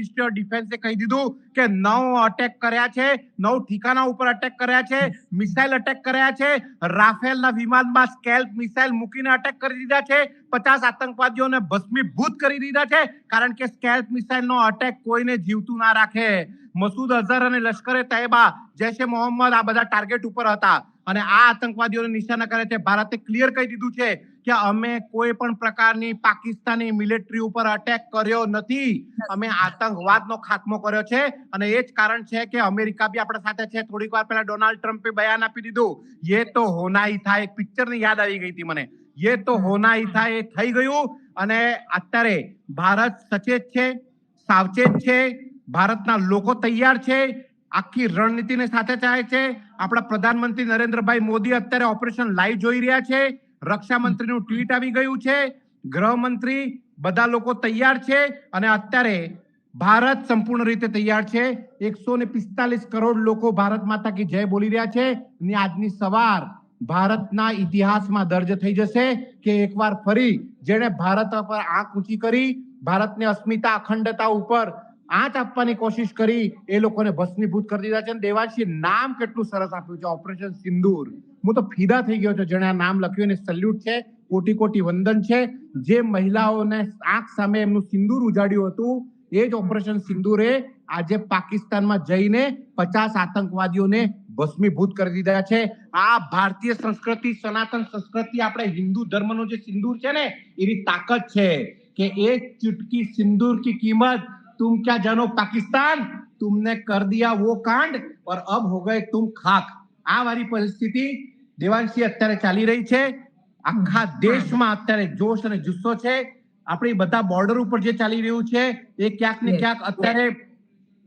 Ministry ડિફેન્સે કહી દીધું કે નવ અટેક કર્યા છે, નવ ઠિકાના ઉપર અટેક કર્યા છે મિસાઇલ અટેક કર્યા છે, રાફેલના વિમાનમાં સ્કેલ્પ મિસાઇલ મૂકીને અટેક કરી દીધા છે, પચાસ આતંકવાદીઓને ભસ્મીભૂત કરી દીધા છે, કારણ કે સ્કેલ્પ મિસાઇલનો અટેક કોઈને જીવતું ના રાખે. મસૂદ અઝહર અને લશ્કરે તૈયબા જૈશ મોહમ્મદ આ બધા ટાર્ગેટ ઉપર હતા. અને આ આતંકવાદીઓને નિશાના કરે છે. ભારતે ક્લિયર કહી દીધું છે કે અમે કોઈ પણ પ્રકારની પાકિસ્તાની મિલિટરી ઉપર અટેક કર્યો નથી. અમે આતંકવાદનો ખાત્મો કર્યો છે. અને એ જ કારણ છે કે અમેરિકા બી આપણા સાથે છે. થોડીક વાર પહેલા ડોનાલ્ડ ટ્રમ્પે બયાન આપી દીધું. યે તો હોના હી થા એક પિક્ચરની યાદ આવી ગઈ હતી મને. યે તો હોના હી થા એ થઈ ગયું. અને અત્યારે ભારત સચેત છે, સાવચેત છે. ભારતના લોકો તૈયાર છે. આખી રણનીતિને સાથે ચાલે છે. આપણા પ્રધાનમંત્રી નરેન્દ્રભાઈ મોદી અત્યારે ઓપરેશન લાઈવ જોઈ રહ્યા છે. રક્ષા મંત્રીનું ટ્વીટ આવી ગયું છે. ગૃહમંત્રી બધા લોકો તૈયાર છે અને અત્યારે ભારત સંપૂર્ણ રીતે તૈયાર છે. એકસો ને પિસ્તાલીસ કરોડ લોકો ભારત માતા કી જય બોલી રહ્યા છે. ને આજની સવાર ભારતના ઇતિહાસમાં દર્જ થઈ જશે કે એકવાર ફરી જેણે ભારત પર આંખ ઊંચી કરી, ભારતની અસ્મિતા અખંડતા ઉપર આંચ આપવાની કોશિશ કરી, એ લોકોને ભસ્મીભૂત કરી દીધા છે. અને દેવાંશી નામ કેટલું સરસ આપ્યું છે? ઓપરેશન સિંદૂર. હું તો ફિદા થઈ ગયો છું જેણે આ નામ લખ્યું એને સલ્યુટ છે. કોટી કોટી વંદન છે. જે મહિલાઓને આંખ સામે એમનું સિંદૂર ઉજાડ્યું હતું, એ જ ઓપરેશન સિંદૂરે આજે પાકિસ્તાનમાં જઈને પચાસ આતંકવાદીઓને ભસ્મીભૂત કરી દીધા છે. આ ભારતીય સંસ્કૃતિ, સનાતન સંસ્કૃતિ, આપણે હિન્દુ ધર્મનો જે સિંદૂર છે ને, એની તાકાત છે કે એ ચુટકી સિંદૂર કી કિંમત तुम क्या जानो पाकिस्तान तुमने कर दिया वो कांड और अब हो गए तुम खाक આ વાળી પરિસ્થિતિ દેવાંશી અત્યારે ચાલી રહી છે આખા દેશમાં અત્યારે જોશ અને જુસ્સો છે આપણી બધા બોર્ડર ઉપર જે ચાલી રહ્યું છે એ ક્યાંક ને Yes. ક્યાંક અત્યારે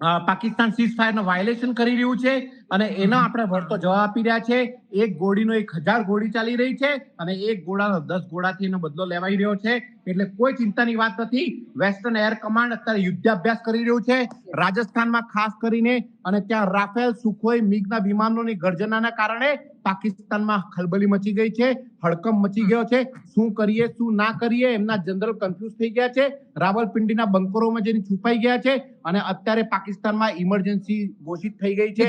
અ, પાકિસ્તાન સીઝ ફાયર વાયોલેશન કરી રહ્યું છે અને એનો આપણે વળતો જવાબ આપી રહ્યા છે. એક ગોળીનો એક હજાર ગોળી ચાલી રહી છે અને એક ગોળાનો દસ ગોળાથી એનો બદલો લેવાઈ રહ્યો છે. એટલે કોઈ ચિંતાની વાત નથી. વેસ્ટર્ન એર કમાન્ડ અત્યારે યુદ્ધાભ્યાસ કરી રહ્યું છે. રાજસ્થાનમાં ખાસ કરીને અને ત્યાં રાફેલ સુખોઈ મિગના વિમાનોની ગર્જનાના કારણે પાકિસ્તાનમાં ખલબલી મચી ગઈ છે. હડકંપ મચી ગયો છે. શું કરીએ શું ના કરીએ એમના જનરલ કન્ફ્યુઝ થઈ ગયા છે. રાવલપિંડીના બંકરોમાં જઈને છુપાઈ ગયા છે અને અત્યારે પાકિસ્તાનમાં ઇમરજન્સી ઘોષિત થઈ ગઈ છે.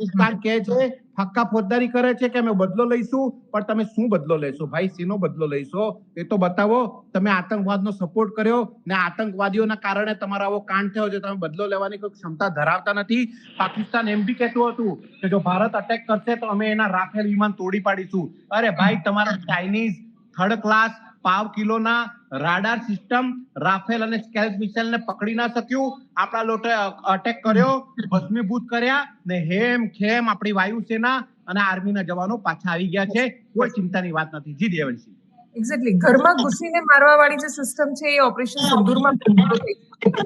પાકિસ્તાન કહે છે હક્કા ફોજદારી કરે છે કે અમે બદલો લઈશું? પણ તમે શું બદલો લેશો? ભાઈ શીનો બદલો લઈશો? એ તો બતાવો. તમે આતંકવાદનો સપોર્ટ કર્યો ને આતંકવાદીઓના કારણે તમારો આવો કાંડ થયો છે. તમે બદલો લેવાની કોઈ ક્ષમતા ધરાવતા નથી. પાકિસ્તાન એમ બી કહેતું હતું કે જો ભારત અટેક કરશે તો અમે એના રાફેલ વિમાન તોડી પાડીશું. અરે ભાઈ તમારા ચાઇનીઝ થર્ડ ક્લાસ પાવ કિલોના રાડાર સિસ્ટમ રાફેલ અને સ્કેલ્પ મિસાઇલ ને પકડી ના શક્યું. આપણા લોટે અટેક કર્યો, ભસ્મીભૂત કર્યા ને હેમ ખેમ આપણી વાયુસેના અને આર્મીના જવાનો પાછા આવી ગયા છે. કોઈ ચિંતાની વાત નથી. જી દેવનસિંહ. એક્ઝેક્ટલી ઘરમાં ઘૂસીને મારવા વાળી જે સિસ્ટમ છે, એ ઓપરેશન સિંદૂરમાં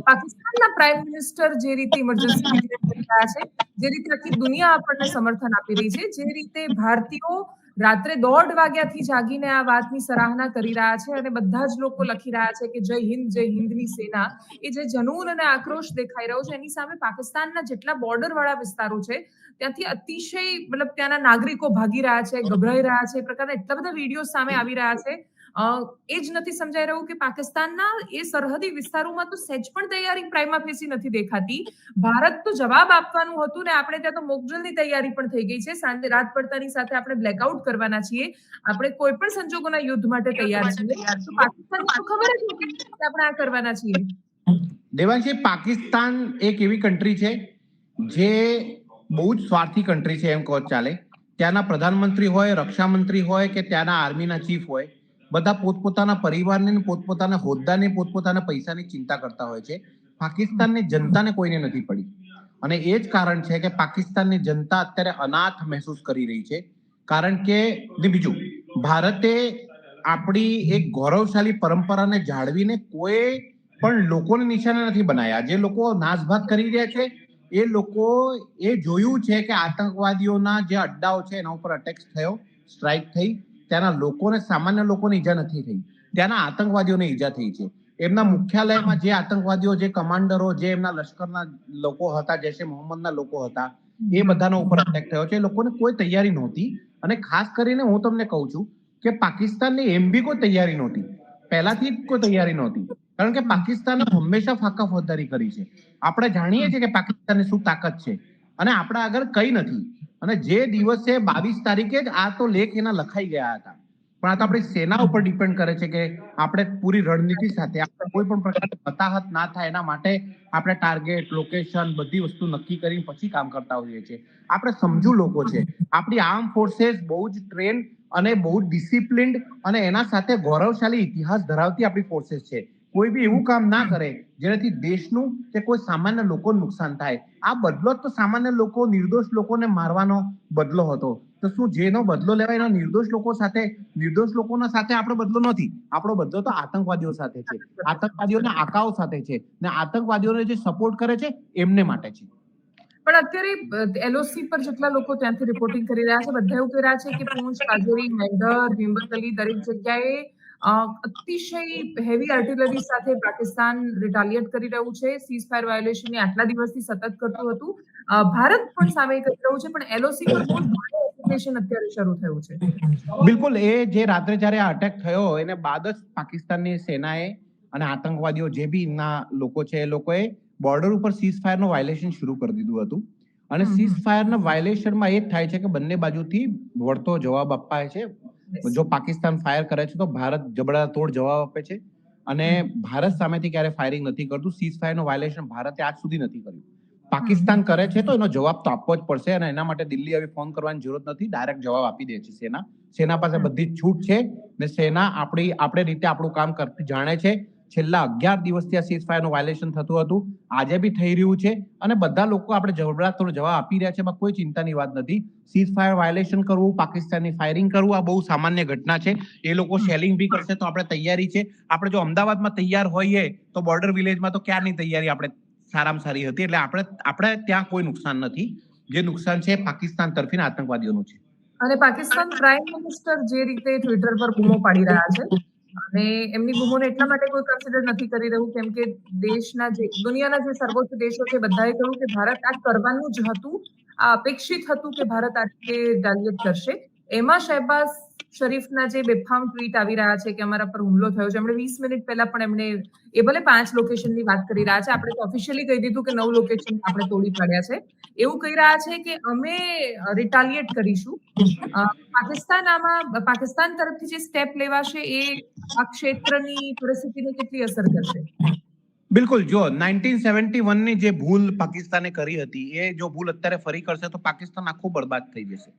પાકિસ્તાનના પ્રાઇમ મિનિસ્ટર જે રીતે ઇમરજન્સી છે, જે રીતે આખી દુનિયા આપણને સમર્થન આપી રહી છે, જે રીતે ભારતીયો રાત્રે દોઢ વાગ્યાથી જાગીને આ વાતની સરાહના કરી રહ્યા છે અને બધા જ લોકો લખી રહ્યા છે કે જય હિન્દ, જય હિન્દની સેના. એ જે જનૂન અને આક્રોશ દેખાઈ રહ્યો છે, એની સામે પાકિસ્તાનના જેટલા બોર્ડર વાળા વિસ્તારો છે, ત્યાંથી અતિશય, મતલબ ત્યાંના નાગરિકો ભાગી રહ્યા છે, ગભરાઈ રહ્યા છે, એ પ્રકારના એટલા બધા વીડિયો સામે આવી રહ્યા છે એ જ નથી સમજાઈ રહ્યું કે પાકિસ્તાનના એ સરહદી વિસ્તારોમાં તો સહેજ પણ તૈયારી પ્રાઇમા ફેસી નથી દેખાતી. ભારત તો જવાબ આપવાનું હતું ને આપણે ત્યાં તો મોકડ્રિલની તૈયારી પણ થઈ ગઈ છે. સાંજે રાત પડતાની સાથે આપણે બ્લેકઆઉટ કરવાના છીએ. આપણે કોઈ પણ સંજોગોના યુદ્ધ માટે તૈયાર છીએ. તો પાકિસ્તાનને તો ખબર જ નથી કે આપણે આ કરવાના છીએ. દેવાંશી પાકિસ્તાન એક એવી કન્ટ્રી છે જે બહુ જ સ્વાર્થી કન્ટ્રી છે એમ કહો ચાલે. ત્યાંના પ્રધાનમંત્રી હોય રક્ષામંત્રી હોય કે ત્યાંના આર્મીના ચીફ હોય. બધા પોતપોતાના પરિવારને પોતપોતાના હોદ્દાને પોતપોતાના પૈસાની ચિંતા કરતા હોય છે. પાકિસ્તાનની જનતાને કોઈને નથી પડી. અને એ જ કારણ છે કે પાકિસ્તાનની જનતા અત્યારે અનાથ મહેસૂસ કરી રહી છે. કારણ કે બીજું, ભારતે આપણી એક ગૌરવશાળી પરંપરાને જાળવીને કોઈ પણ લોકોને નિશાને નથી બનાયા. જે લોકો નાશભાત કરી રહ્યા છે, એ લોકો એ જોયું છે કે આતંકવાદીઓના જે અડ્ડાઓ છે, એના ઉપર અટેક થયો સ્ટ્રાઇક થઈ. ત્યાંના લોકોને, સામાન્ય લોકોને ઈજા નથી થઈ. ત્યાંના આતંકવાદીઓને ઈજા થઈ છે. એમના મુખ્યાલયમાં જે આતંકવાદીઓ, જે કમાન્ડરો, જે એમના લશ્કરના લોકો હતા જૈસે મોહમ્મદના લોકો હતા, એ બધાનો ઉપર અટેક થયો છે. એ લોકોને કોઈ તૈયારી નહોતી. અને ખાસ કરીને હું તમને કહું છું કે પાકિસ્તાનની એમ બી કોઈ તૈયારી નહોતી. પહેલાથી જ કોઈ તૈયારી નહોતી. કારણ કે પાકિસ્તાને હંમેશા ફાકા ફોજદારી કરી છે. આપણે જાણીએ છીએ કે પાકિસ્તાનની શું તાકાત છે. અને આપણા આગળ કઈ નથી. અને જે દિવસે બાવીસ તારીખે જ આ તો લેખ એના લખાઈ ગયા હતા. પણ આ તો આપણી સેના ઉપર ડિપેન્ડ કરે છે કે આપણે પૂરી રણનીતિ સાથે આપણે કોઈ પણ પ્રકારની વતાહત ના થાય એના માટે આપણે ટાર્ગેટ લોકેશન બધી વસ્તુ નક્કી કરી પછી કામ કરતા હોઈએ છીએ. આપણે સમજુ લોકો છે, આપણી આર્મ ફોર્સેસ બહુ જ ટ્રેન અને બહુ ડિસિપ્લિન્ડ અને એના સાથે ગૌરવશાળી ઇતિહાસ ધરાવતી આપણી ફોર્સેસ છે. કોઈ બી એવું કામ ના કરે, જેનાથી દેશનું કે કોઈ સામાન્ય લોકોને નુકસાન થાય. આ બદલો તો સામાન્ય લોકો, નિર્દોષ લોકોને મારવાનો બદલો હતો. તો શું જેનો બદલો લેવાય એનો નિર્દોષ લોકો સાથે? નિર્દોષ લોકોના સાથે આપણો બદલો નથી. આપણો બદલો તો આતંકવાદીઓ સાથે છે. આતંકવાદીઓના આકાઓ સાથે છે. ને આતંકવાદીઓને જે સપોર્ટ કરે છે, એમને માટે છે. પણ અત્યારે એલઓસી પર જેટલા લોકો ત્યાંથી રિપોર્ટિંગ કરી રહ્યા છે, બધા એવું કહી રહ્યા છે કે પૂંછ, કાજોરી, મેંઢર હિંમતલી દરેક જગ્યાએ અતિશય હેવી આર્ટિલરી સાથે પાકિસ્તાન રિટાલિએટ કરી રહ્યું છે. સીઝ ફાયર વાયોલેશનને આટલા દિવસથી સતત કરતું હતું. ભારત પણ સામે કરી રહ્યું છે પણ એલઓસી પર બહુ એપ્લિકેશન અત્યારે શરૂ થયું છે. બિલકુલ એ જે રાત્રે જ્યારે આ અટેક થયો એને બાદ જ પાકિસ્તાનની સેનાએ અને આતંકવાદીઓ જે બી ના લોકો છે એ લોકોએ બોર્ડર ઉપર સીઝ ફાયરનું વાયોલેશન શરૂ કરી દીધું હતું. અને સીઝ ફાયરના વાયોલેશનમાં એ જ થાય છે કે બંને બાજુથી વળતો જવાબ અપાય છે. જો પાકિસ્તાન ફાયર કરે છે તો ભારત જબડા તોડ જવાબ આપે છે. અને ભારત સામેથી ક્યારે ફાયરિંગ નથી કરતું સીઝ ફાયરનું વાયોલેશન ભારતે આજ સુધી નથી કર્યું. પાકિસ્તાન કરે છે તો એનો જવાબ તો આપવો જ પડશે અને એના માટે દિલ્હી હવે ફોન કરવાની જરૂરત નથી ડાયરેક્ટ જવાબ આપી દે છે સેના. સેના પાસે બધી જ છૂટ છે ને સેના આપણી આપણે રીતે આપણું કામ કરતી જાણે છે. છેલ્લા અગિયાર દિવસથી આ સીઝ ફાયરનું વાયોલેશન થતું હતું. આજે બી થઈ રહ્યું છે અને બધા લોકો આપણે જબરદસ્ત જવાબ આપી રહ્યા છે એમાં કોઈ ચિંતાની વાત નથી. સીઝ ફાયર વાયોલેશન કરવું પાકિસ્તાનની ફાયરિંગ કરવું આ બહુ સામાન્ય ઘટના છે. એ લોકો શેલિંગ બી કરશે તો આપણે તૈયારી છે. આપણે જો અમદાવાદમાં તૈયાર હોઈએ તો બોર્ડર વિલેજમાં તો ક્યારની તૈયારી આપણે સારામાં સારી હતી? એટલે આપણે આપણે ત્યાં કોઈ નુકસાન નથી. જે નુકસાન છે પાકિસ્તાન તરફી આતંકવાદીઓનું છે. અને પાકિસ્તાન પ્રાઇમ મિનિસ્ટર જે રીતે ટ્વિટર પર બૂમો પાડી રહ્યા છે અને એમની ગુમોને એટલા માટે કોઈ કન્સિડર નથી કરી રહ્યું, કેમ કે દેશના જે, દુનિયાના જે સર્વોચ્ચ દેશો છે, બધાએ કહ્યું કે ભારત આ કરવાનું જ હતું, આ અપેક્ષિત હતું કે ભારત આ રીતે જાલિયત કરશે. એમાં શહેબાઝ શરીફના જે બેફામ ટ્વીટ આવી રહ્યા છે કે અમારા પર હુમલો થયો છે, એમણે વીસ મિનિટ પહેલા પણ એમણે એ ભલે પાંચ લોકેશનની વાત કરી રહ્યા છે, આપણે તો ઓફિશિયલી કહી દીધું કે નવ લોકેશન આપણે તોડી પાડ્યા છે. એવું કહી રહ્યા છે કે અમે રિટાલિએટ કરીશું. પાકિસ્તાન આમાં પાકિસ્તાન તરફથી જે સ્ટેપ લેવાશે એ આ ક્ષેત્રની પરિસ્થિતિને કેટલી અસર કરશે? બિલકુલ, જો 1971 ની જે ભૂલ પાકિસ્તાને કરી હતી, એ જો ભૂલ અત્યારે ફરી કરશે તો પાકિસ્તાન આખું બરબાદ થઈ જશે.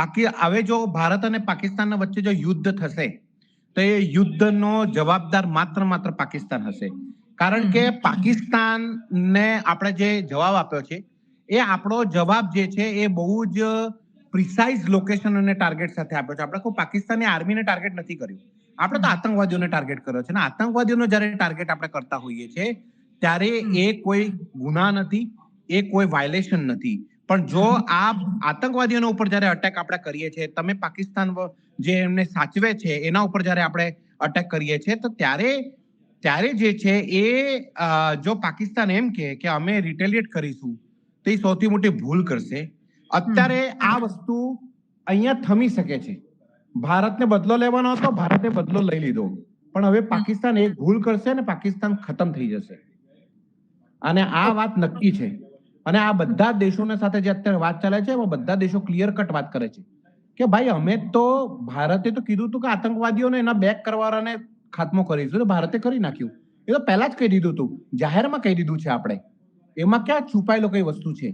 પાકી હવે જો ભારત અને પાકિસ્તાનના વચ્ચે જો યુદ્ધ થશે તો એ યુદ્ધનો જવાબદાર માત્ર માત્ર પાકિસ્તાન હશે. કારણ કે પાકિસ્તાનને આપણે જે જવાબ આપ્યો છે એ આપણો જવાબ જે છે એ બહુ જ પ્રિસાઇઝ લોકેશન અને ટાર્ગેટ સાથે આપ્યો છે. આપણે કોઈ પાકિસ્તાની આર્મીને ટાર્ગેટ નથી કર્યું. આપણે તો આતંકવાદીઓને ટાર્ગેટ કર્યો છે. ને આતંકવાદીઓનો જ્યારે ટાર્ગેટ આપણે કરતા હોઈએ છીએ ત્યારે એ કોઈ ગુના નથી એ કોઈ વાયોલેશન નથી. પણ જો આ આતંકવાદીઓના ઉપર જ્યારે અટેક આપણે કરીએ છીએ તમે પાકિસ્તાન જે એમને સાચવે છે એના ઉપર જ્યારે આપણે અટેક કરીએ છીએ તો ત્યારે ત્યારે જે છે એ જો પાકિસ્તાન એમ કે કે અમે રિટેલિએટ કરીશું તો સૌથી મોટી ભૂલ કરશે. અત્યારે આ વસ્તુ અહીંયા થમી શકે છે. ભારતને બદલો લેવાનો હતો ભારતે બદલો લઈ લીધો. પણ હવે પાકિસ્તાન એક ભૂલ કરશે અને પાકિસ્તાન ખતમ થઈ જશે. અને આ વાત નક્કી છે. અને આ બધા દેશોને સાથે જે અત્યારે વાત ચાલે છે, એમાં બધા દેશો ક્લિયર કટ વાત કરે છે. કે ભાઈ, અમે તો ભારતે તો કીધું હતું કે આતંકવાદીઓને એના બેક કરવાને ખાત્મો કરીશું તો ભારતે કરી નાખ્યું. એ તો પહેલા જ કહી દીધું હતું. જાહેરમાં કહી દીધું છે આપણે. એમાં ક્યાં છુપાયેલો કઈ વસ્તુ છે?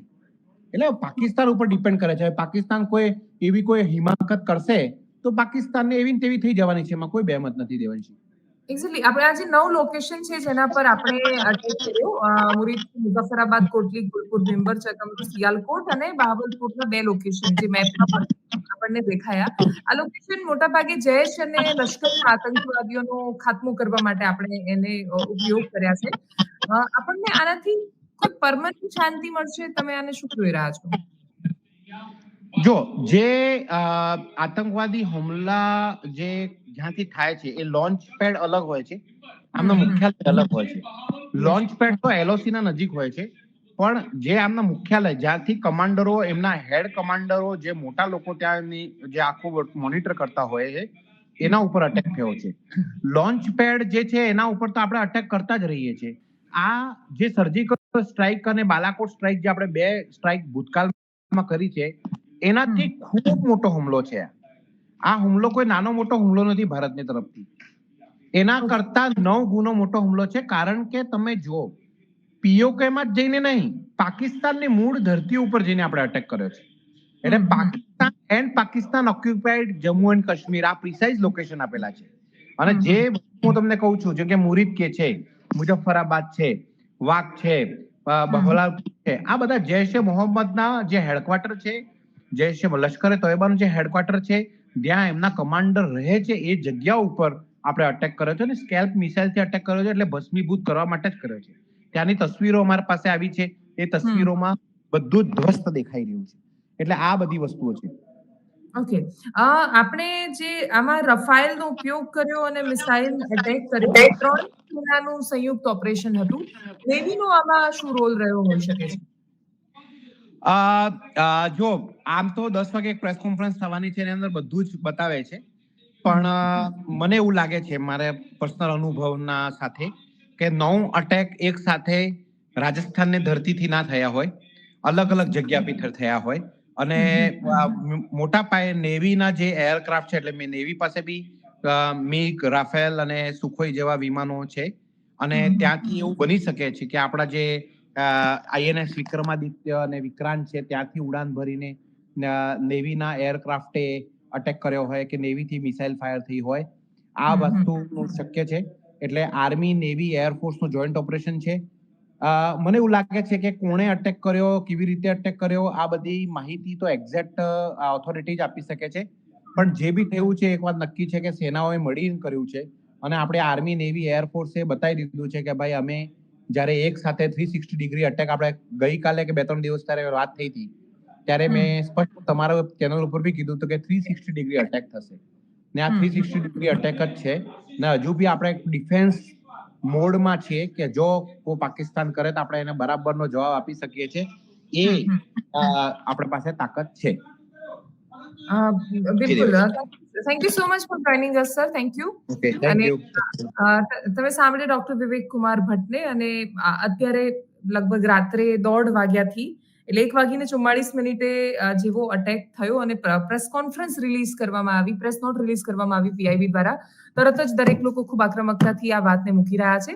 એટલે પાકિસ્તાન ઉપર ડિપેન્ડ કરે છે. પાકિસ્તાન કોઈ એવી કોઈ હિમાકત કરશે, તો પાકિસ્તાનને એવી તેવી થઈ જવાની છે. એમાં કોઈ બેમત નથી દેવાની. એક્ઝેક્ટલી આપણે આ જે નવ લોકેશન છે જેના પર આપણે અટેક કર્યો. મુરીદ, મુઝફ્ફરાબાદ કોટલી ગુલપુર ભીમબર ચકમતું સિયાલકોટ અને બહાવલપુરના બે લોકેશન જે મેપમાં પણ આપણને દેખાયા. આ લોકેશન મોટાભાગે જૈશ અને લશ્કરના આતંકવાદીઓનો ખાત્મો કરવા માટે આપણે એને ઉપયોગ કર્યા છે. આપણને આનાથી કોઈ પરમનન્ટ શાંતિ મળશે? તમે આને શું જોઈ રહ્યા છો? જો, જે આતંકવાદી હુમલા જે જ્યાંથી થાય છે એ લોન્ચ પેડ અલગ હોય છે. આમના મુખ્યાલય અલગ હોય છે. લોન્ચ પેડ તો એલઓસી ના નજીક હોય છે પણ જે આમના મુખ્યાલય જ્યાંથી કમાન્ડરો એમના હેડ કમાન્ડરો જે મોટા લોકો ત્યાંની જે આખું મોનિટર કરતા હોય છે એના ઉપર અટેક થયો છે. લોન્ચ પેડ જે છે એના ઉપર તો આપણે અટેક કરતા જ રહીએ છીએ. આ જે સર્જિકલ સ્ટ્રાઇક અને બાલાકોટ સ્ટ્રાઇક જે આપણે બે સ્ટ્રાઇક ભૂતકાળમાં કરી છે એનાથી ખૂબ મોટો હુમલો છે આ હુમલો કોઈ નાનો મોટો હુમલો નથી ભારતની તરફથી. એના કરતા નવ ગુનો મોટો હુમલો છે. કારણ કે તમે જો પીઓકેમાં જ જઈને નહીં પાકિસ્તાનની મૂળ ધરતી ઉપર જઈને આપણે અટેક કર્યો છે. એટલે Pakistan and Pakistan occupied Jammu and Kashmir આ પ્રિસાઇઝ લોકેશન આપેલા છે. અને જે હું તમને કહું છું જેમ કે મુરીદ કે છે મુજફ્ફરાબાદ છે વાક છે બહલાલપુર છે આ બધા જૈશ એ મોહમ્મદના જે હેડક્વાર્ટર છે જૈશ એ લશ્કરે તોયબાનું જે હેડક્વાર્ટર છે જ્યાં એમના કમાન્ડર રહે છે એ જગ્યા ઉપર આપણે અટેક કર્યો છે અને સ્કેલ્પ મિસાઇલથી અટેક કર્યો છે એટલે ભસ્મીભૂત કરવા માટે જ કર્યો છે. ત્યાંની તસવીરો અમારી પાસે આવી છે. એ તસવીરોમાં બધું જ ધ્વસ્ત દેખાઈ રહ્યું છે. એટલે આ બધી વસ્તુઓ છે. ઓકે અ, આપણે જે આમાં રફાયલનો ઉપયોગ કર્યો અને મિસાઇલ અટેક કર્યો ત્રણ સેનાનું સંયુક્ત ઓપરેશન હતું. નેવીનો આમાં શું રોલ રહ્યો હોઈ શકે છે? આ જો આમ તો દસ વાગે એક પ્રેસ કોન્ફરન્સ થવાની છે એની અંદર બધું જ બતાવે છે. પણ મને એવું લાગે છે મારે પર્સનલ અનુભવના સાથે કે નવ અટેક એક સાથે રાજસ્થાનની ધરતીથી ના થયા હોય. અલગ અલગ જગ્યા પીથર થયા હોય. અને મોટા પાયે નેવીના જે એરક્રાફ્ટ છે એટલે મેં નેવી પાસે બી મિગ રાફેલ અને સુખોઈ જેવા વિમાનો છે. અને ત્યાંથી એવું બની શકે છે કે આપણા જે આઈએનએસ વિક્રમાદિત્ય અને વિક્રાંત છે ત્યાંથી ઉડાન ભરીને નેવીના એરક્રાફ્ટે અટેક કર્યો હોય કે નેવીથી મિસાઇલ ફાયર થઈ હોય આ. વસ્તુ શક્ય છે. એટલે આર્મી નેવી એરફોર્સનું જોઈન્ટ ઓપરેશન છે. મને એવું લાગે છે કે કોણે અટેક કર્યો કેવી રીતે અટેક કર્યો આ બધી માહિતી તો એક્ઝેક્ટ ઓથોરિટી જ આપી શકે છે. પણ જે બી થયું છે એક વાત નક્કી છે કે સેનાઓએ મળીને કર્યું છે. અને આપણે આર્મી નેવી એરફોર્સે બતાવી દીધું છે કે ભાઈ અમે જ્યારે એક સાથે થ્રી સિક્સટી ડિગ્રી અટેક આપણે ગઈકાલે કે બે ત્રણ દિવસ ત્યારે વાત થઈ હતી. ત્યારે મેં સ્પષ્ટ તમારા ચેનલ ઉપર બી કીધું હતું કે થ્રી સિક્સટી ડિગ્રી અટેક થશે. ને આ થ્રી સિક્સટી ડિગ્રી અટેક જ છે. ને હજુ બી આપણે ડિફેન્સ મોડમાં છીએ કે જો પાકિસ્તાન કરે તો આપણે એને બરાબરનો જવાબ આપી શકીએ છીએ. એ આપણા પાસે તાકાત છે. બિલકુલ. Thank you so much for joining us sir thank you અને- તમે સાંભળ્યા ડોક્ટર વિવેક કુમાર ભટ્ટને અને અત્યારે લગભગ રાત્રે દોઢ વાગ્યાથી એટલે એક વાગીને ચુમ્માળીસ મિનિટે જેવો અટેક થયો અને પ્રેસ કોન્ફરન્સ રિલીઝ કરવામાં આવી પ્રેસ નોટ રિલીઝ કરવામાં આવી પીઆઈબી દ્વારા. તરત જ દરેક લોકો ખૂબ આક્રમકતાથી આ વાતને મૂકી રહ્યા છે.